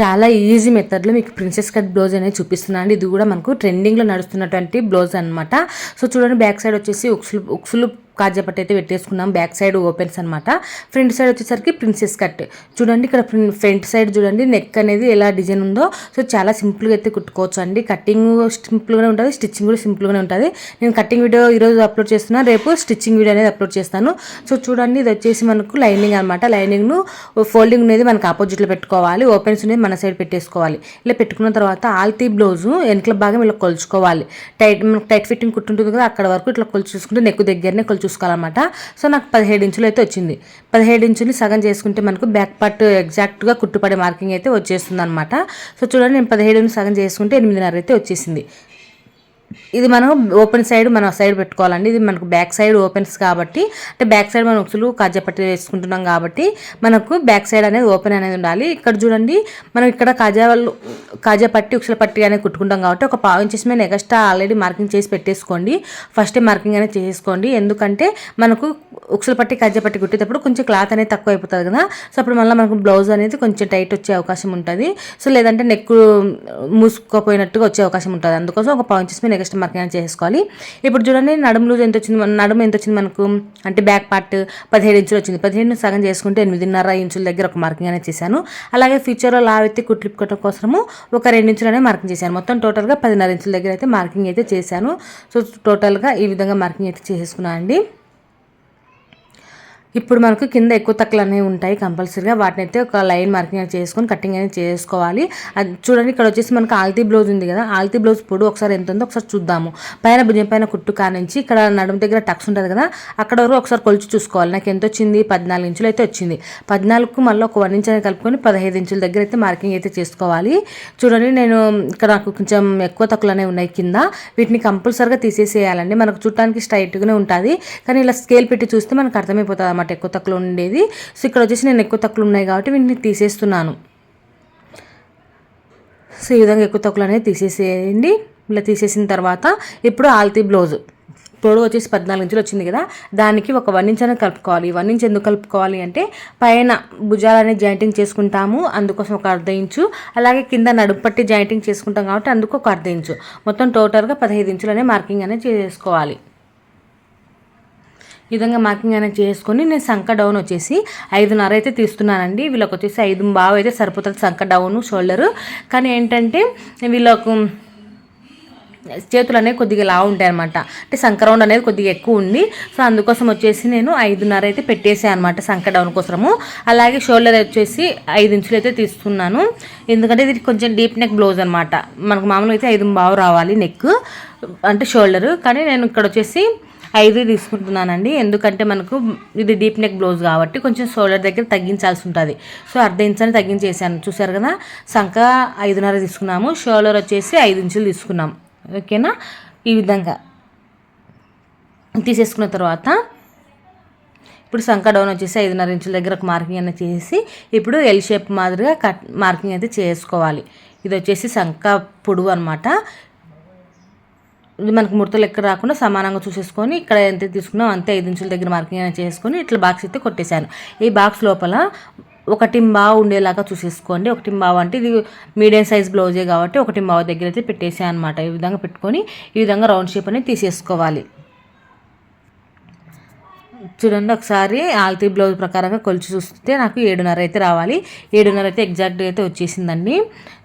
చాలా ఈజీ మెథడ్లో మీకు ప్రిన్సెస్ కట్ బ్లౌజ్ అనేది చూపిస్తున్నాను అండి. ఇది కూడా మనకు ట్రెండింగ్లో నడుస్తున్నటువంటి బ్లౌజ్ అనమాట సో చూడండి బ్యాక్ సైడ్ వచ్చేసి ఉక్సులు ఉక్సులు కాజాపట్టి అయితే పెట్టేసుకున్నాం. బ్యాక్ సైడ్ ఓపెన్స్ అనమాట ఫ్రంట్ సైడ్ వచ్చేసరికి ప్రిన్సెస్ కట్. చూడండి ఇక్కడ ఫ్రంట్ సైడ్ చూడండి నెక్ అనేది ఎలా డిజైన్ ఉందో. సో చాలా సింపుల్గా అయితే కుట్టుకోవచ్చు అండి. కటింగ్ సింపుల్గానే ఉంటుంది స్టిచ్చింగ్ కూడా సింపుల్గానే ఉంటుంది. నేను కటింగ్ వీడియో ఈరోజు అప్లోడ్ చేస్తున్నా. రేపు స్టిచ్చింగ్ వీడియో అనేది అప్లోడ్ చేస్తాను. సో చూడండి ఇది వచ్చేసి మనకు లైనింగ్ అనమాట లైనింగ్ను ఫోల్డింగ్ అనేది మనకు ఆపోజిట్లో పెట్టుకోవాలి. ఓపెన్స్ అనేది మన సైడ్ పెట్టేసుకోవాలి. ఇలా పెట్టుకున్న తర్వాత ఆల్తీ బ్లౌజు వెనకల భాగం ఇలా కొలుచుకోవాలి. టైట్ మనకు టైట్ ఫిట్టింగ్ కుట్టుంటుంది కదా అక్కడ వరకు ఇట్లా కొలుచు చూసుకుంటే నెక్ దగ్గరనే కొలుచు చూసుకోవాలన్నమాట. సో నాకు పదిహేడు ఇంచులు అయితే వచ్చింది. పదిహేడు ఇంచులు సగం చేసుకుంటే మనకు బ్యాక్ పార్ట్ ఎగ్జాక్ట్గా కుట్టుపడే మార్కింగ్ అయితే వచ్చేస్తుంది అనమాట సో చూడండి నేను పదిహేడు సగం చేసుకుంటే ఎనిమిదిన్నర అయితే వచ్చేసింది. ఇది మనం ఓపెన్ సైడ్ మనం సైడ్ పెట్టుకోవాలండి. ఇది మనకు బ్యాక్ సైడ్ ఓపెన్స్ కాబట్టి అంటే బ్యాక్ సైడ్ మనం ఉక్సులు కాజా పట్టి వేసుకుంటున్నాం కాబట్టి మనకు బ్యాక్ సైడ్ అనేది ఓపెన్ అనేది ఉండాలి. ఇక్కడ చూడండి మనం ఇక్కడ కాజా కాజా పట్టి ఉక్షల పట్టి అనేది కుట్టుకుంటాం కాబట్టి ఒక పావు ఇంచెస్ మీద ఎక్స్ట్రా ఆల్రెడీ మార్కింగ్ చేసి పెట్టేసుకోండి. ఫస్ట్ మార్కింగ్ అనేది చేసుకోండి ఎందుకంటే మనకు ఉక్షల పట్టి కాజా పట్టి కుట్టేటప్పుడు కొంచెం క్లాత్ అనేది తక్కువ అయిపోతుంది కదా. సో అప్పుడు మళ్ళీ మనకు బ్లౌజ్ అనేది కొంచెం టైట్ వచ్చే అవకాశం ఉంటుంది. సో లేదంటే నెక్ మూసుకోపోయినట్టుగా వచ్చే అవకాశం ఉంటుంది. అందుకోసం ఒక పావు ఇంచెస్ మీద ఎక్స్ట్రా మార్కింగ్ అనేది చేసుకోవాలి ఇప్పుడు చూడండి నడుము లూజ్ ఎంత వచ్చింది? మన- నడుము ఎంత వచ్చింది మనకు? అంటే బ్యాక్ పార్ట్ పదిహేడు ఇంచులు వచ్చింది. పదిహేడు సగం చేసుకుంటే ఎనిమిదిన్నర ఇంచుల దగ్గర ఒక మార్కింగ్ అనేది చేశాను. అలాగే ఫ్యూచర్లో లావెత్తి కుట్లిప్పుకోవటం కోసము ఒక రెండు ఇంచులనే మార్కింగ్ చేశాను. మొత్తం టోటల్గా పదిన్నర ఇంచుల దగ్గర అయితే మార్కింగ్ అయితే చేశాను. సో టోటల్గా ఈ విధంగా మార్కింగ్ అయితే చేసేసుకున్నాను అండి. ఇప్పుడు మనకు కింద ఎక్కువ తక్కువలు అనేవి ఉంటాయి కంపల్సరీగా. వాటిని అయితే ఒక లైన్ మార్కింగ్ అయితే చేసుకొని కటింగ్ అనేది చేసుకోవాలి. అది చూడండి ఇక్కడ వచ్చేసి మనకు ఆల్తీ బ్లౌజ్ ఉంది కదా. ఆల్తీ బ్లౌజ్ పొడు ఒకసారి ఎంత ఉందో ఒకసారి చూద్దాము. పైన భుజం పైన కుట్టు కానించి ఇక్కడ నడుము దగ్గర టక్స్ ఉంటుంది కదా అక్కడ వరకు ఒకసారి కొలిచి చూసుకోవాలి. నాకు ఎంత వచ్చింది? పద్నాలుగు ఇంచులు అయితే వచ్చింది. పద్నాలుగుకు మళ్ళీ ఒక వన్ ఇంచ్ అనేది కలుపుకొని పదహైదు ఇంచుల దగ్గర అయితే మార్కింగ్ అయితే చేసుకోవాలి. చూడండి నేను ఇక్కడ నాకు కొంచెం ఎక్కువ తక్కువలు అనేవి ఉన్నాయి కింద. వీటిని కంపల్సరీగా తీసేసేయాలండి. మనకు చూడటానికి స్ట్రైట్గానే ఉంటుంది. కానీ ఇలా స్కేల్ పెట్టి చూస్తే మనకు అర్థమైపోతుంది అనమాట ఎక్కువ తక్కువ ఉండేది. సో ఇక్కడ వచ్చేసి నేను ఎక్కువ తక్కువ ఉన్నాయి కాబట్టి వీటిని తీసేస్తున్నాను. సో ఈ విధంగా ఎక్కువ తక్కువ అనేది తీసేసేయండి. ఇలా తీసేసిన తర్వాత ఇప్పుడు ఆల్తీ బ్లౌజ్. పొడవు వచ్చేసి పద్నాలుగు ఇంచులు వచ్చింది కదా. దానికి ఒక వన్ ఇంచ్ అనేది కలుపుకోవాలి. వన్ ఇంచ్ ఎందుకు కలుపుకోవాలి అంటే పైన భుజాలు అనేది జాయింటింగ్ చేసుకుంటాము. అందుకోసం ఒక అర్ధ ఇంచు. అలాగే కింద నడుపు పట్టి జాయింటింగ్ చేసుకుంటాం కాబట్టి అందుకు ఒక అర్ధ ఇంచు. మొత్తం టోటల్గా పదహైదు ఇంచులు అనే మార్కింగ్ అనేది చేసుకోవాలి. ఈ విధంగా మార్కింగ్ అనేది చేసుకొని నేను సంక డౌన్ వచ్చేసి ఐదున్నర అయితే తీస్తున్నానండి. వీళ్ళకి వచ్చేసి ఐదు బాగా అయితే సరిపోతుంది సంక డౌన్ షోల్డరు కానీ ఏంటంటే వీళ్ళకు చేతులు అనేవి కొద్దిగా లా ఉంటాయి అనమాట అంటే సంక్రౌండ్ అనేది కొద్దిగా ఎక్కువ ఉంది. సో అందుకోసం వచ్చేసి నేను ఐదున్నర అయితే పెట్టేసాను అనమాట సంక డౌన్ కోసము. అలాగే షోల్డర్ వచ్చేసి ఐదు ఇంచులు అయితే తీసుకున్నాను ఎందుకంటే ఇది కొంచెం డీప్ నెక్ బ్లౌజ్ అనమాట మనకు మామూలుగా అయితే ఐదు బావు రావాలి నెక్ అంటే షోల్డర్ కానీ నేను ఇక్కడ వచ్చేసి ఐదు తీసుకుంటున్నానండి. ఎందుకంటే మనకు ఇది డీప్ నెక్ బ్లౌజ్ కాబట్టి కొంచెం షోల్డర్ దగ్గర తగ్గించాల్సి ఉంటుంది. సో అర్ధ ఇంచని తగ్గించేసాను చూసారు కదా? సంక ఐదున్నర తీసుకున్నాము. షోల్డర్ వచ్చేసి ఐదు ఇంచులు తీసుకున్నాం. ఓకేనా? ఈ విధంగా తీసేసుకున్న తర్వాత ఇప్పుడు సంక డౌన్ వచ్చేసి ఐదున్నర ఇంచుల దగ్గర ఒక మార్కింగ్ అనేది చేసి ఇప్పుడు ఎల్ షేప్ మాదిరిగా కట్ మార్కింగ్ అయితే చేసుకోవాలి. ఇది వచ్చేసి సంక పొడువు అనమాట మనకు ముడతలు ఎక్కడ రాకుండా సమానంగా చూసేసుకొని ఇక్కడ ఎంత తీసుకున్నాం అంతే ఐదు ఇంచుల దగ్గర మార్కింగ్ అయినా చేసుకొని ఇట్లా బాక్స్ అయితే కొట్టేశాను. ఈ బాక్స్ లోపల ఒకటి బావ ఉండేలాగా చూసేసుకోండి. ఒకటి బావ అంటే ఇది మీడియం సైజ్ బ్లౌజే కాబట్టి ఒకటి బావ దగ్గర అయితే పెట్టేసాను అనమాట ఈ విధంగా పెట్టుకొని ఈ విధంగా రౌండ్ షేప్ అనేది తీసేసుకోవాలి. చూడండి ఒకసారి ఆల్తీ బ్లౌజ్ ప్రకారంగా కొలిచి చూస్తే నాకు ఏడున్నర అయితే రావాలి. ఏడున్నర అయితే ఎగ్జాక్ట్ అయితే వచ్చేసిందండి.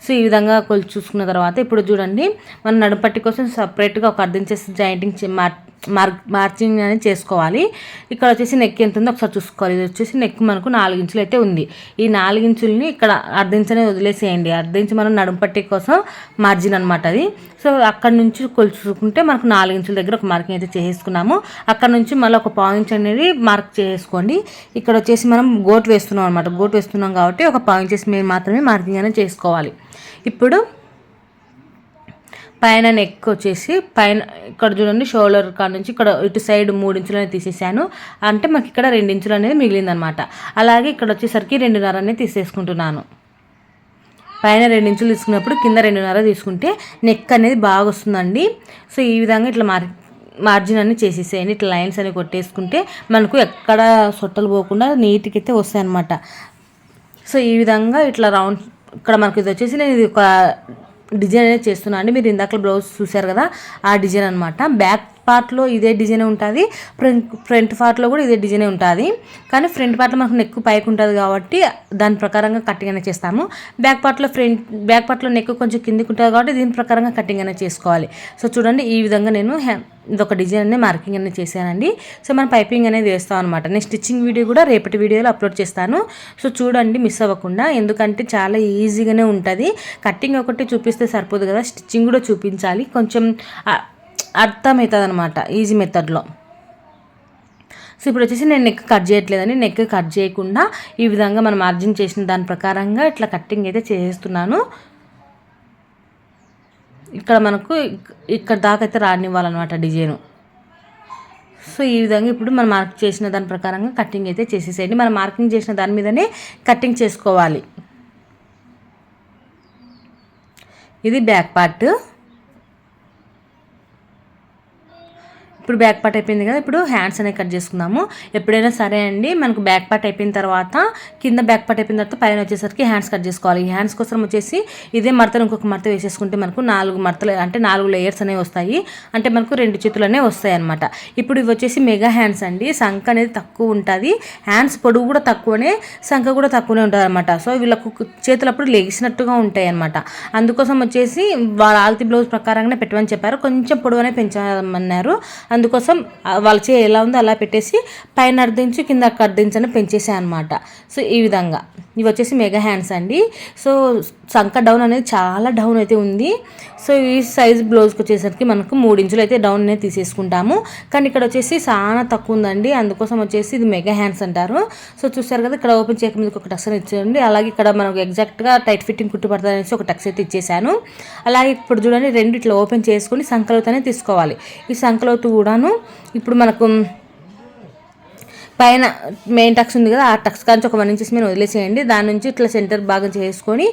సో ఈ విధంగా కొలిచి చూసుకున్న తర్వాత ఇప్పుడు చూడండి మన నడుపట్టి కోసం సపరేట్గా ఒక అర్థం చేసి జాయింటింగ్ చే- మార్ మార్ మార్చింగ్ అనేది చేసుకోవాలి. ఇక్కడ వచ్చేసి నెక్ ఎంత ఉందో ఒకసారి చూసుకోవాలి. ఇది వచ్చేసి నెక్ మనకు నాలుగు ఇంచులు అయితే ఉంది. ఈ నాలుగు ఇంచుల్ని ఇక్కడ అర్ధించనే వదిలేసేయండి. అర్ధించి మనం నడుంపట్టి కోసం మార్జిన్ అనమాట అది. సో అక్కడ నుంచి కొలుచుకుంటే మనకు నాలుగు ఇంచుల దగ్గర ఒక మార్కింగ్ అయితే చేసుకున్నాము అక్కడ నుంచి మళ్ళీ ఒక పావు ఇంచ్ అనేది మార్క్ చేసుకోండి. ఇక్కడ వచ్చేసి మనం గోట్ వేస్తున్నాం అనమాట గోట్ వేస్తున్నాం కాబట్టి ఒక పావు ఇంచెస్ మీద మాత్రమే మార్కింగ్ అనేది చేసుకోవాలి. ఇప్పుడు పైన నెక్ వచ్చేసి పైన ఇక్కడ చూడండి షోల్డర్ కాడ నుంచి ఇక్కడ ఇటు సైడ్ మూడు ఇంచులు అనేది తీసేసాను. అంటే మాకు ఇక్కడ రెండు ఇంచులు అనేది మిగిలిందనమాట అలాగే ఇక్కడ వచ్చేసరికి రెండున్నర అనేది తీసేసుకుంటున్నాను. పైన రెండు ఇంచులు తీసుకున్నప్పుడు కింద రెండున్నర తీసుకుంటే నెక్ అనేది బాగా వస్తుందండి. సో ఈ విధంగా ఇట్లా మార్ మార్జిన్ అన్ని చేసేసేయండి. ఇట్లా లైన్స్ అని కొట్టేసుకుంటే మనకు ఎక్కడ సొట్టలు పోకుండా నీట్గా అయితే వస్తాయి అనమాట సో ఈ విధంగా ఇట్లా రౌండ్ ఇక్కడ మనకి ఇది వచ్చేసి నేను ఇది ఒక డిజైన్ అనేది చేస్తున్నాను అండి. మీరు ఇందాక బ్లౌజ్ చూసారు కదా ఆ డిజైన్ అనమాట బ్యాక్ పార్ట్లో ఇదే డిజైన్ ఉంటుంది ఫ్రంట్ ఫ్రంట్ పార్ట్లో కూడా ఇదే డిజైన్ ఉంటుంది. కానీ ఫ్రంట్ పార్ట్లో మనకు నెక్ పైకి ఉంటుంది కాబట్టి దాని ప్రకారంగా కటింగ్ అనేది చేస్తాము. బ్యాక్ పార్ట్లో ఫ్రంట్ బ్యాక్ పార్ట్లో నెక్ కొంచెం కిందికి ఉంటుంది కాబట్టి దీని ప్రకారంగా కటింగ్ అనేది చేసుకోవాలి. సో చూడండి ఈ విధంగా నేను ఇదొక డిజైన్ అనేది మార్కింగ్ అనేది చేశానండి. సో మనం పైపింగ్ అనేది వేస్తాం అనమాట నేను స్టిచ్చింగ్ వీడియో కూడా రేపటి వీడియోలో అప్లోడ్ చేస్తాను. సో చూడండి మిస్ అవ్వకుండా ఎందుకంటే చాలా ఈజీగానే ఉంటుంది. కటింగ్ ఒకటి చూపిస్తే సరిపోదు కదా స్టిచ్చింగ్ కూడా చూపించాలి. కొంచెం అర్థమవుతుంది అనమాట ఈజీ మెథడ్లో సో ఇప్పుడు వచ్చేసి నేను నెక్ కట్ చేయట్లేదని నెక్ కట్ చేయకుండా ఈ విధంగా మనం మార్జిన్ చేసిన దాని ప్రకారంగా ఇట్లా కట్టింగ్ అయితే చేస్తున్నాను. ఇక్కడ మనకు ఇక్కడ దాకా అయితే రానివ్వాలన్నమాట డిజైను సో ఈ విధంగా ఇప్పుడు మనం మార్క్ చేసిన దాని ప్రకారంగా కటింగ్ అయితే చేసేసేయండి. మనం మార్కింగ్ చేసిన దాని మీదనే కటింగ్ చేసుకోవాలి. ఇది బ్యాక్ పార్ట్ ఇప్పుడు బ్యాక్ పార్ట్ అయిపోయింది కదా ఇప్పుడు హ్యాండ్స్ అనేవి కట్ చేసుకుందాము. ఎప్పుడైనా సరే అండి మనకు బ్యాక్ పార్ట్ అయిపోయిన తర్వాత కింద బ్యాక్ పార్ట్ అయిపోయిన తర్వాత పైన వచ్చేసరికి హ్యాండ్స్ కట్ చేసుకోవాలి. ఈ హ్యాండ్స్ కోసం వచ్చేసి ఇదే మడతలు ఇంకొక మడత వేసేసుకుంటే మనకు నాలుగు మడతలు అంటే నాలుగు లేయర్స్ అనేవి వస్తాయి. అంటే మనకు రెండు చేతులు అనేవి వస్తాయి అనమాట ఇప్పుడు ఇవి వచ్చేసి మెగా హ్యాండ్స్ అండి. సంఖ అనేది తక్కువ ఉంటుంది. హ్యాండ్స్ పొడుగు కూడా తక్కువనే సంఖ కూడా తక్కువనే ఉంటుంది అనమాట సో వీళ్ళకు చేతులు అప్పుడు లెగిసినట్టుగా ఉంటాయి అనమాట అందుకోసం వచ్చేసి వాళ్ళ ఆల్తి బ్లౌజ్ ప్రకారంగానే పెట్టమని చెప్పారు. కొంచెం పొడవునే పెంచమన్నారు. అందుకోసం వాళ్ళ చే ఎలా ఉందో అలా పెట్టేసి పైన అర్ధించు కింద అర్ధించని అని పెంచేసాను అనమాట సో ఈ విధంగా. ఇవి వచ్చేసి మెగా హ్యాండ్స్ అండి. సో సంక డౌన్ అనేది చాలా డౌన్ అయితే ఉంది. సో ఈ సైజ్ బ్లౌజ్కి వచ్చేసరికి మనకు మూడించులు అయితే డౌన్ అనేది తీసేసుకుంటాము. కానీ ఇక్కడ వచ్చేసి చాలా తక్కువ ఉందండి. అందుకోసం వచ్చేసి ఇది మెగా హ్యాండ్స్ అంటారు. సో చూసారు కదా ఇక్కడ ఓపెన్ చేయక మీద ఒక టక్స్ అని ఇచ్చేయండి. అలాగే ఇక్కడ మనకు ఎగ్జాక్ట్గా టైట్ ఫిట్టింగ్ కుట్టు పడుతుంది అనేసి ఒక టక్స్ అయితే ఇచ్చేసాను. అలాగే ఇప్పుడు చూడండి రెండు ఇట్లా ఓపెన్ చేసుకొని సంకలోతనే తీసుకోవాలి. ఈ సంకలోతు కూడాను. ఇప్పుడు మనకు పైన మెయిన్ టక్స్ ఉంది కదా ఆ టక్స్ కానీ ఒక వన్ ఇంచెస్ మీద వదిలేసేయండి. దాని నుంచి ఇట్లా సెంటర్ భాగం చేసుకొని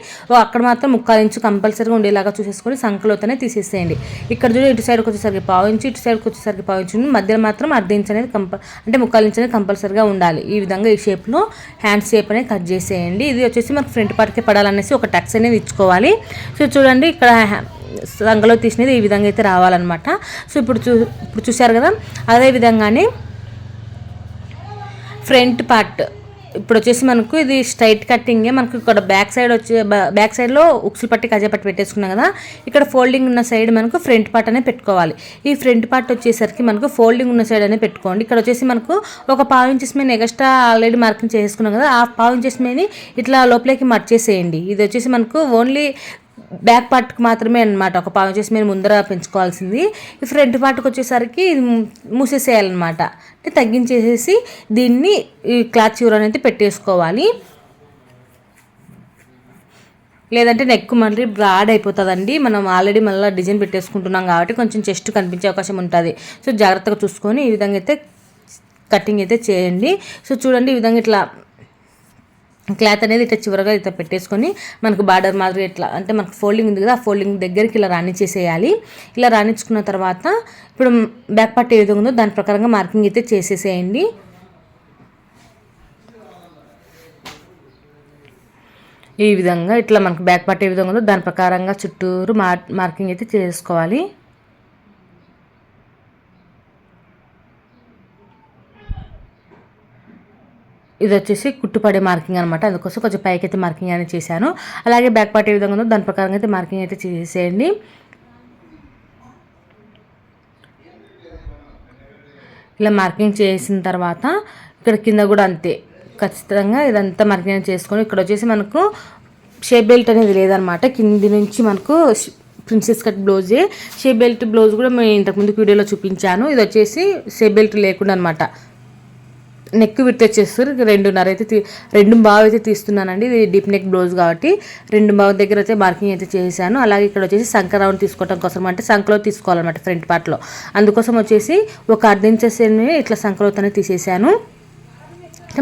అక్కడ మాత్రం ముక్కాలు ఇంచు కంపల్సరీగా ఉండేలాగా చూసేసుకొని సంకలోతోనే తీసేసేయండి. ఇక్కడ చూడండి ఇటు సైడ్కి వచ్చేసరికి పావు ఇంచు ఇటు సైడ్కి వచ్చేసరికి పావు ఇంచు మధ్యలో మాత్రం అర్ధ ఇంచు అనేది అంటే ముక్కాలు ఇంచు అనేది కంపల్సరీగా ఉండాలి. ఈ విధంగా ఈ షేప్లో హ్యాండ్ షేప్ అనేది కట్ చేసేయండి. ఇది వచ్చేసి మనకు ఫ్రంట్ పార్ట్కి పడాలనేసి ఒక టక్స్ అనేది ఇచ్చుకోవాలి. సో చూడండి ఇక్కడ రంగులో తీసినది ఈ విధంగా అయితే రావాలన్నమాట. సో ఇప్పుడు చూ ఇప్పుడు చూశారు కదా? అదే విధంగానే ఫ్రంట్ పార్ట్. ఇప్పుడు వచ్చేసి మనకు ఇది స్ట్రైట్ కట్టింగే. మనకు ఇక్కడ బ్యాక్ సైడ్ వచ్చే బ్యాక్ సైడ్లో ఉక్సులు పట్టి కజా పట్టి పెట్టేసుకున్నాం కదా? ఇక్కడ ఫోల్డింగ్ ఉన్న సైడ్ మనకు ఫ్రంట్ పార్ట్ అనే పెట్టుకోవాలి. ఈ ఫ్రంట్ పార్ట్ వచ్చేసరికి మనకు ఫోల్డింగ్ ఉన్న సైడ్ అనే పెట్టుకోండి. ఇక్కడ వచ్చేసి మనకు ఒక పావు ఇంచెస్ మీద ఎక్స్ట్రా ఆల్రెడీ మార్కింగ్ చేసుకున్నాం కదా? ఆ పావు ఇంచెస్ మీద ఇట్లా లోపలికి మర్చేసేయండి. ఇది వచ్చేసి మనకు ఓన్లీ బ్యాక్ పార్ట్కి మాత్రమే అనమాట ఒక పావు చేసి మీరు ముందర పెంచుకోవాల్సింది. ఈ ఫ్రంట్ పార్ట్కి వచ్చేసరికి మూసేసేయాలన్నమాట. అంటే తగ్గించేసేసి దీన్ని ఈ క్లాత్ చివర అనేది పెట్టేసుకోవాలి. లేదంటే నెక్ మళ్ళీ బ్రాడ్ అయిపోతుందండి. మనం ఆల్రెడీ మళ్ళీ డిజైన్ పెట్టేసుకుంటున్నాం కాబట్టి కొంచెం చెస్ట్ కనిపించే అవకాశం ఉంటుంది. సో జాగ్రత్తగా చూసుకొని ఈ విధంగా అయితే కటింగ్ అయితే చేయండి. సో చూడండి ఈ విధంగా ఇట్లా క్లాత్ అనేది ఇట్లా చివరగా ఇట్లా పెట్టేసుకొని మనకు బార్డర్ మాదిరి ఇట్లా అంటే మనకు ఫోల్డింగ్ ఉంది కదా ఆ ఫోల్డింగ్ దగ్గరికి ఇలా రాణించేసేయాలి. ఇలా రాణించుకున్న తర్వాత ఇప్పుడు బ్యాక్ పార్ట్ ఏ విధంగా ఉందో దాని ప్రకారంగా మార్కింగ్ అయితే చేసేసేయండి. ఈ విధంగా ఇట్లా మనకు బ్యాక్ పార్ట్ ఏ విధంగా ఉందో దాని ప్రకారంగా చుట్టూరు మార్ మార్కింగ్ అయితే చేసుకోవాలి. ఇది వచ్చేసి కుట్టుపడే మార్కింగ్ అనమాట అందుకోసం కొంచెం పైకి అయితే మార్కింగ్ అనేది చేశాను. అలాగే బ్యాక్ పార్ట్ ఏ విధంగా ఉందో దాని ప్రకారంగా అయితే మార్కింగ్ అయితే చేసేయండి. ఇలా మార్కింగ్ చేసిన తర్వాత ఇక్కడ కింద కూడా అంతే. ఖచ్చితంగా ఇదంతా మార్కింగ్ అనేది చేసుకొని ఇక్కడ వచ్చేసి మనకు షేప్ బెల్ట్ అనేది లేదనమాట కింది నుంచి మనకు ప్రిన్సెస్ కట్ బ్లౌజే. షేప్ బెల్ట్ బ్లౌజ్ కూడా మేము ఇంతకుముందు వీడియోలో చూపించాను. ఇది వచ్చేసి షేప్ బెల్ట్ లేకుండా అనమాట నెక్ విత్ వచ్చేస్తారు రెండున్నర అయితే తీ రెండు బావ అయితే తీస్తున్నానండి. ఇది డీప్ నెక్ బ్లౌజ్ కాబట్టి రెండు బావ దగ్గర అయితే మార్కింగ్ అయితే చేశాను. అలాగే ఇక్కడ వచ్చేసి సంఖ రౌండ్ తీసుకోవడం కోసం అంటే సంఖలో తీసుకోవాలన్నమాట ఫ్రంట్ పార్ట్లో అందుకోసం వచ్చేసి ఒక అర్ధ ఇంచెస్ ఇట్లా సంకలోతోనే తీసేసాను.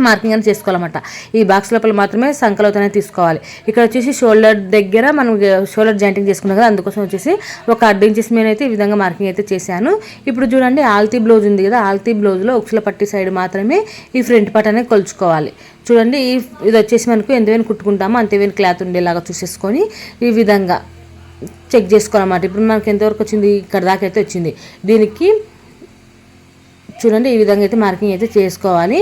మార్కింగ్ అని చేసుకోవాలన్నమాట. ఈ బాక్స్ లోపల మాత్రమే సంకలతోనే తీసుకోవాలి. ఇక్కడ వచ్చేసి షోల్డర్ దగ్గర మనం షోల్డర్ జాయింటింగ్ చేసుకున్నాం కదా అందుకోసం వచ్చేసి ఒక అర్ధ ఇంచెస్ మీద అయితే ఈ విధంగా మార్కింగ్ అయితే చేశాను. ఇప్పుడు చూడండి ఆల్తీ బ్లౌజ్ ఉంది కదా ఆల్తీ బ్లౌజ్లో ఉక్సుల పట్టి సైడ్ మాత్రమే ఈ ఫ్రంట్ పార్ట్ అనేది కొలుచుకోవాలి. చూడండి ఈ ఇది వచ్చేసి మనకు ఎంతవైనా కుట్టుకుంటామో అంతవైన క్లాత్ ఉండేలాగా చూసేసుకొని ఈ విధంగా చెక్ చేసుకోవాలన్నమాట. ఇప్పుడు మనకి ఎంతవరకు వచ్చింది ఇక్కడ దాకా అయితే వచ్చింది. దీనికి చూడండి ఈ విధంగా అయితే మార్కింగ్ అయితే చేసుకోవాలి.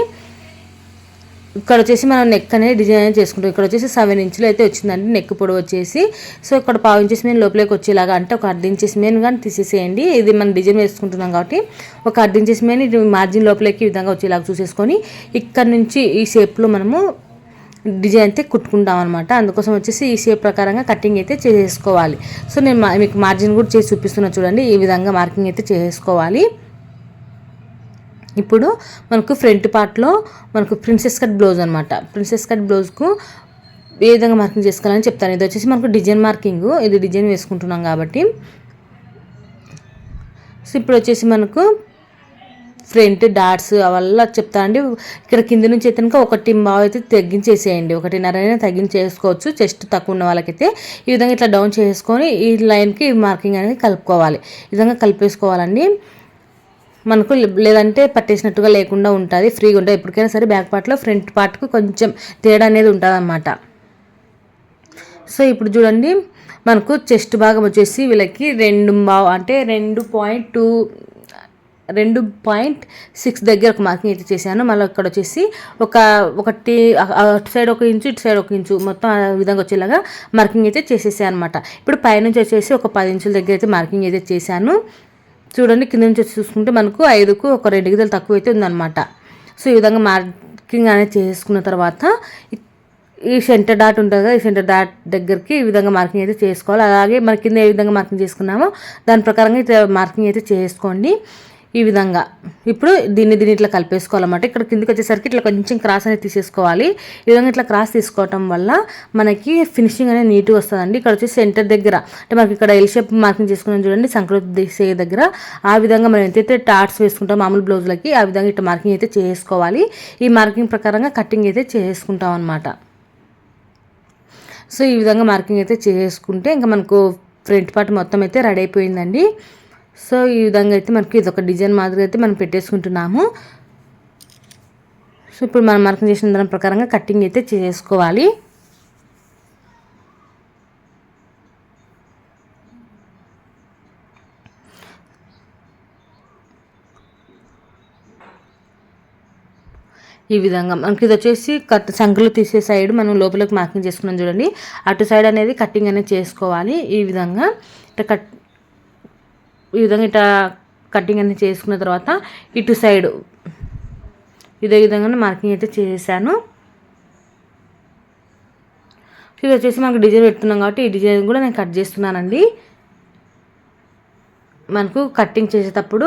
ఇక్కడ వచ్చేసి మనం నెక్ అనేది డిజైన్ అనేది చేసుకుంటాం. ఇక్కడ వచ్చేసి సెవెన్ ఇంచులు అయితే వచ్చిందండి. నెక్ పొడవు వచ్చేసి. సో ఇక్కడ పావు ఇంచెస్ మీద లోపలికి వచ్చేలాగా అంటే ఒక అర్ధ ఇంచెస్ మీద కానీ తీసేసేయండి. ఇది మనం డిజైన్ వేసుకుంటున్నాం కాబట్టి ఒక అర్ధ ఇంచెస్ మీద మార్జిన్ లోపలికి ఈ విధంగా వచ్చేలాగా చూసేసుకొని ఇక్కడ నుంచి ఈ షేప్లో మనము డిజైన్ అయితే కుట్టుకుంటాం అనమాట అందుకోసం వచ్చేసి ఈ షేప్ ప్రకారంగా కటింగ్ అయితే చేసుకోవాలి సో నేను మీకు మార్జిన్ కూడా చేసి చూపిస్తున్నా చూడండి. ఈ విధంగా మార్కింగ్ అయితే చేసుకోవాలి ఇప్పుడు మనకు ఫ్రంట్ పార్ట్లో మనకు ప్రిన్సెస్ కట్ బ్లౌజ్ అనమాట ప్రిన్సెస్ కట్ బ్లౌజ్కు ఏ విధంగా మార్కింగ్ చేసుకోవాలని చెప్తాను. ఇది వచ్చేసి మనకు డిజైన్ మార్కింగ్. ఇది డిజైన్ వేసుకుంటున్నాం కాబట్టి. సో ఇప్పుడు వచ్చేసి మనకు ఫ్రంట్ డాట్స్ అవల్ల చెప్తానండి ఇక్కడ కింద నుంచి అయితే కనుక ఒకటి బాగా అయితే తగ్గించేసేయండి. ఒకటిన్నర అయినా తగ్గించేసుకోవచ్చు. చెస్ట్ తక్కువ ఉన్న వాళ్ళకైతే ఈ విధంగా ఇట్లా డౌన్ చేసుకొని ఈ లైన్కి మార్కింగ్ అనేది కలుపుకోవాలి. ఈ విధంగా కలిపేసుకోవాలండి. మనకు లేదంటే పట్టేసినట్టుగా లేకుండా ఉంటుంది ఫ్రీగా ఉంటుంది. ఎప్పటికైనా సరే బ్యాక్ పార్ట్లో ఫ్రంట్ పార్ట్కు కొంచెం తేడా అనేది ఉంటుంది అన్నమాట సో ఇప్పుడు చూడండి మనకు చెస్ట్ భాగం వచ్చేసి వీళ్ళకి రెండు అంటే రెండు పాయింట్ టూ రెండు పాయింట్ సిక్స్ దగ్గర ఒక మార్కింగ్ అయితే చేశాను. మళ్ళీ ఇక్కడ వచ్చేసి ఒక ఒకటి అటు సైడ్ ఒక ఇంచు ఇటు సైడ్ ఒక ఇంచు మొత్తం ఆ విధంగా వచ్చేలాగా మార్కింగ్ అయితే చేసేసాను అనమాట ఇప్పుడు పైనుంచి వచ్చేసి ఒక పది ఇంచుల దగ్గర అయితే మార్కింగ్ అయితే చేశాను. చూడండి కింద నుంచి వచ్చి చూసుకుంటే మనకు ఐదుకు ఒక రెండు గిద్దలు తక్కువ అయితే ఉందన్నమాట. సో ఈ విధంగా మార్కింగ్ అనేది చేసుకున్న తర్వాత ఈ సెంటర్ డాట్ ఉంటుంది కదా ఈ సెంటర్ డాట్ దగ్గరికి ఈ విధంగా మార్కింగ్ అయితే చేసుకోవాలి. అలాగే మన కింద ఏ విధంగా మార్కింగ్ చేసుకున్నామో దాని ప్రకారంగా మార్కింగ్ అయితే చేసుకోండి. ఈ విధంగా. ఇప్పుడు దీన్ని దీన్ని ఇట్లా కలిపేసుకోవాలన్నమాట. ఇక్కడ కిందకి వచ్చేసరికి ఇట్లా కొంచెం క్రాస్ అనేది తీసేసుకోవాలి. ఈ విధంగా ఇట్లా క్రాస్ తీసుకోవటం వల్ల మనకి ఫినిషింగ్ అనేది నీట్గా వస్తుందండి. ఇక్కడ వచ్చి సెంటర్ దగ్గర అంటే మనకి ఇక్కడ ఎల్ షేప్ మార్కింగ్ చేసుకున్నాం చూడండి సంక్రాంతి తీసే దగ్గర. ఆ విధంగా మనం ఎంతైతే టార్ట్స్ వేసుకుంటాం మామూలు బ్లౌజులకి ఆ విధంగా ఇట్లా మార్కింగ్ అయితే చేసుకోవాలి. ఈ మార్కింగ్ ప్రకారంగా కటింగ్ అయితే చేసుకుంటాం అనమాట సో ఈ విధంగా మార్కింగ్ అయితే చేసుకుంటే ఇంకా మనకు ఫ్రంట్ పార్ట్ మొత్తం అయితే రెడీ అయిపోయిందండి. సో ఈ విధంగా అయితే మనకి ఇది ఒక డిజైన్ మాదిరిగా అయితే మనం పెట్టేసుకుంటున్నాము. సో ఇప్పుడు మనం మార్కింగ్ చేసిన దాని ప్రకారంగా కటింగ్ అయితే చేసుకోవాలి. ఈ విధంగా మనకి ఇది వచ్చేసి కట్ సంఖ్యలు తీసే సైడ్ మనం లోపలికి మార్కింగ్ చేసుకున్నాం చూడండి. అటు సైడ్ అనేది కటింగ్ అనేది చేసుకోవాలి. ఈ విధంగా కట్ ఈ విధంగా ఇట్లా కటింగ్ అనేది చేసుకున్న తర్వాత ఇటు సైడ్ ఇదే విధంగా మార్కింగ్ అయితే చేశాను. ఇది వచ్చేసి మనకు డిజైన్ పెడుతున్నాం కాబట్టి ఈ డిజైన్ కూడా నేను కట్ చేస్తున్నానండి. మనకు కట్టింగ్ చేసేటప్పుడు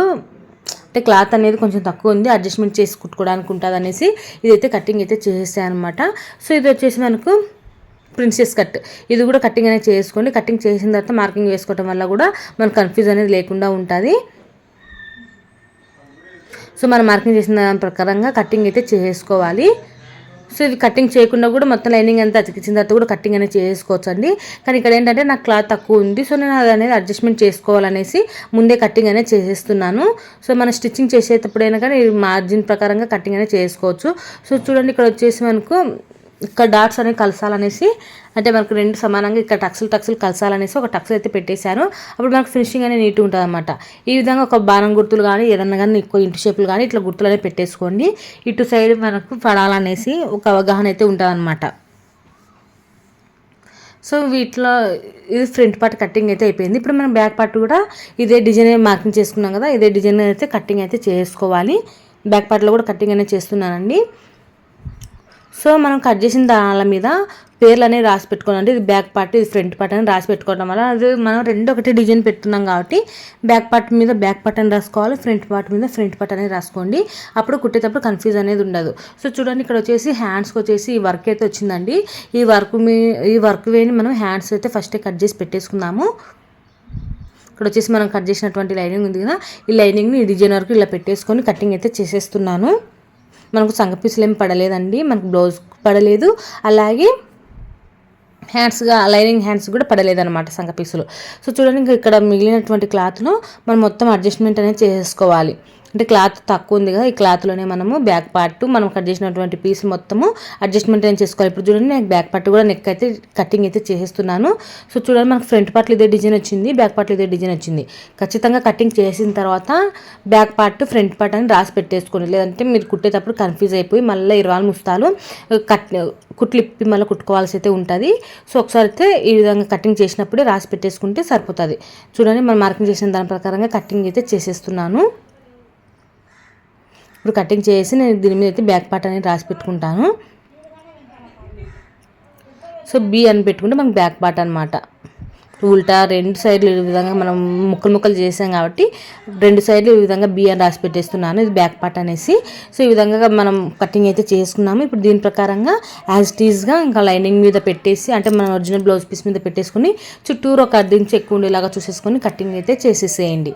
అంటే క్లాత్ అనేది కొంచెం తక్కువ ఉంది అడ్జస్ట్మెంట్ చేసి కుట్టుకోవడానికి ఉంటుంది అనేసి ఇదైతే కటింగ్ అయితే చేసాను అనమాట సో ఇది వచ్చేసి మనకు ప్రిన్సెస్ కట్. ఇది కూడా కటింగ్ అనేది చేసుకోండి. కటింగ్ చేసిన తర్వాత మార్కింగ్ వేసుకోవటం వల్ల కూడా మనకు కన్ఫ్యూజ్ అనేది లేకుండా ఉంటుంది. సో మనం మార్కింగ్ చేసిన దాని ప్రకారంగా కటింగ్ అయితే చేసుకోవాలి. సో ఇది కటింగ్ చేయకుండా కూడా మొత్తం లైనింగ్ అంతా అతికించిన తర్వాత కూడా కటింగ్ అనేది చేసుకోవచ్చు అండి కానీ ఇక్కడ ఏంటంటే నాకు క్లాత్ తక్కువ ఉంది. సో నేను అది అనేది అడ్జస్ట్మెంట్ చేసుకోవాలనేసి ముందే కటింగ్ అనేది చేసేస్తున్నాను. సో మనం స్టిచ్చింగ్ చేసేటప్పుడైనా కానీ మార్జిన్ ప్రకారంగా కటింగ్ అనేది చేసుకోవచ్చు. సో చూడండి ఇక్కడ వచ్చేసి మనకు ఇక్కడ డాట్స్ అనేవి కలసాలనేసి అంటే మనకు రెండు సమానంగా ఇక్కడ టక్సులు టక్సులు కలసాలనేసి ఒక టక్స్ అయితే పెట్టేశాను. అప్పుడు మనకు ఫినిషింగ్ అనేది నీట్గా ఉంటుంది అనమాట ఈ విధంగా ఒక బాణం గుర్తులు కానీ ఏదన్నా కానీ ఎక్కువ ఇంటి షేపులు కానీ ఇట్లా గుర్తులు అనేవి పెట్టేసుకోండి. ఇటు సైడ్ మనకు పడాలనేసి ఒక అవగాహన అయితే ఉంటుంది అనమాట సో వీటిలో ఇది ఫ్రంట్ పార్ట్ కటింగ్ అయితే అయిపోయింది. ఇప్పుడు మనం బ్యాక్ పార్ట్ కూడా ఇదే డిజైన్ మార్కింగ్ చేసుకున్నాం కదా ఇదే డిజైన్ అయితే కటింగ్ అయితే చేసుకోవాలి. బ్యాక్ పార్ట్లో కూడా కటింగ్ అనేది చేస్తున్నానండి. సో మనం కట్ చేసిన దానాల మీద పేర్లు అనేవి రాసి పెట్టుకోవాలంటే ఇది బ్యాక్ పార్ట్ ఇది ఫ్రంట్ పార్ట్ అని రాసి పెట్టుకోవడం వల్ల అది మనం రెండు ఒకటి డిజైన్ పెట్టున్నాం కాబట్టి బ్యాక్ పార్ట్ మీద బ్యాక్ పార్ట్ అని రాసుకోవాలి ఫ్రంట్ పార్ట్ మీద ఫ్రంట్ పార్ట్ అనేది రాసుకోండి. అప్పుడు కుట్టేటప్పుడు కన్ఫ్యూజ్ అనేది ఉండదు. సో చూడండి ఇక్కడ వచ్చేసి హ్యాండ్స్కి వచ్చేసి ఈ వర్క్ అయితే వచ్చిందండి. ఈ వర్క్ మీ ఈ వర్క్ వేని మనం హ్యాండ్స్ అయితే ఫస్టే కట్ చేసి పెట్టేసుకుందాము. ఇక్కడ వచ్చేసి మనం కట్ చేసినటువంటి లైనింగ్ ఉంది కదా ఈ లైనింగ్ని ఈ డిజైన్ వరకు ఇలా పెట్టేసుకొని కటింగ్ అయితే చేసేస్తున్నాను. మనకు సంగ పీసులు ఏం పడలేదండి మనకు బ్లౌజ్ పడలేదు. అలాగే హ్యాండ్స్గా లైనింగ్ హ్యాండ్స్ కూడా పడలేదన్నమాట సంగ పీసులు. సో చూడండి ఇంకా ఇక్కడ మిగిలినటువంటి క్లాత్ను మనం మొత్తం అడ్జస్ట్మెంట్ అనేది చేసేసుకోవాలి అంటే క్లాత్ తక్కువ ఉంది కదా ఈ క్లాత్లోనే మనము బ్యాక్ పార్ట్ మనం కట్ చేసినటువంటి పీస్ మొత్తము అడ్జస్ట్మెంట్ నేను చేసుకోవాలి. ఇప్పుడు చూడండి నేను బ్యాక్ పార్ట్ కూడా నెక్ అయితే కటింగ్ అయితే చేసేస్తున్నాను. సో చూడండి మనకు ఫ్రంట్ పార్ట్లో ఇదే డిజైన్ వచ్చింది బ్యాక్ పార్ట్లో ఇదే డిజైన్ వచ్చింది. ఖచ్చితంగా కటింగ్ చేసిన తర్వాత బ్యాక్ పార్ట్ ఫ్రంట్ పార్ట్ అని రాసి పెట్టేసుకోండి. లేదంటే మీరు కుట్టేటప్పుడు కన్ఫ్యూజ్ అయిపోయి మళ్ళీ ఇరవై ముస్తాలు కట్ కుట్లు ఇప్పి మళ్ళీ కుట్టుకోవాల్సి అయితే ఉంటుంది. సో ఒకసారి అయితే ఈ విధంగా కటింగ్ చేసినప్పుడే రాసి పెట్టేసుకుంటే సరిపోతుంది. చూడండి మనం మార్కింగ్ చేసిన దాని ప్రకారంగా కటింగ్ అయితే చేసేస్తున్నాను. ఇప్పుడు కటింగ్ చేసి నేను దీని మీద అయితే బ్యాక్ పార్ట్ అనేది రాసి పెట్టుకుంటాను. సో బి అని పెట్టుకుంటే మనకు బ్యాక్ పార్ట్ అనమాట ఉల్టా రెండు సైడ్లు ఈ విధంగా మనం ముక్కలు ముక్కలు చేసాం కాబట్టి రెండు సైడ్లు ఈ విధంగా బి అని రాసి పెట్టేస్తున్నాను. ఇది బ్యాక్ పార్ట్ అనేసి. సో ఈ విధంగా మనం కటింగ్ అయితే చేసుకున్నాము. ఇప్పుడు దీని ప్రకారంగా యాజ్ టీజ్గా ఇంకా లైనింగ్ మీద పెట్టేసి అంటే మనం ఒరిజినల్ బ్లౌజ్ పీస్ మీద పెట్టేసుకుని చుట్టూరు ఒక అర్ధించి ఎక్కువ ఉండేలాగా చూసేసుకొని కటింగ్ అయితే చేసేసేయండి.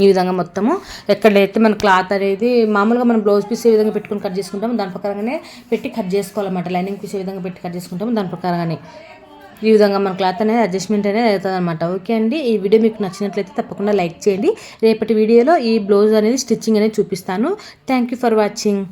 ఈ విధంగా మొత్తము. ఎక్కడైతే మన క్లాత్ అనేది మామూలుగా మనం బ్లౌజ్ పీస్ ఏ విధంగా పెట్టుకొని కట్ చేసుకుంటాము దాని ప్రకారంగానే పెట్టి కట్ చేసుకోవాలన్నమాట. లైనింగ్ పీస్ ఏ విధంగా పెట్టి కట్ చేసుకుంటాము దాని ప్రకారంగానే. ఈ విధంగా మన క్లాత్ అనేది అడ్జస్ట్మెంట్ అనేది అవుతుంది అనమాట ఓకే అండి. ఈ వీడియో మీకు నచ్చినట్లయితే తప్పకుండా లైక్ చేయండి. రేపటి వీడియోలో ఈ బ్లౌజ్ అనేది స్టిచ్చింగ్ అనేది చూపిస్తాను. Thank you for watching.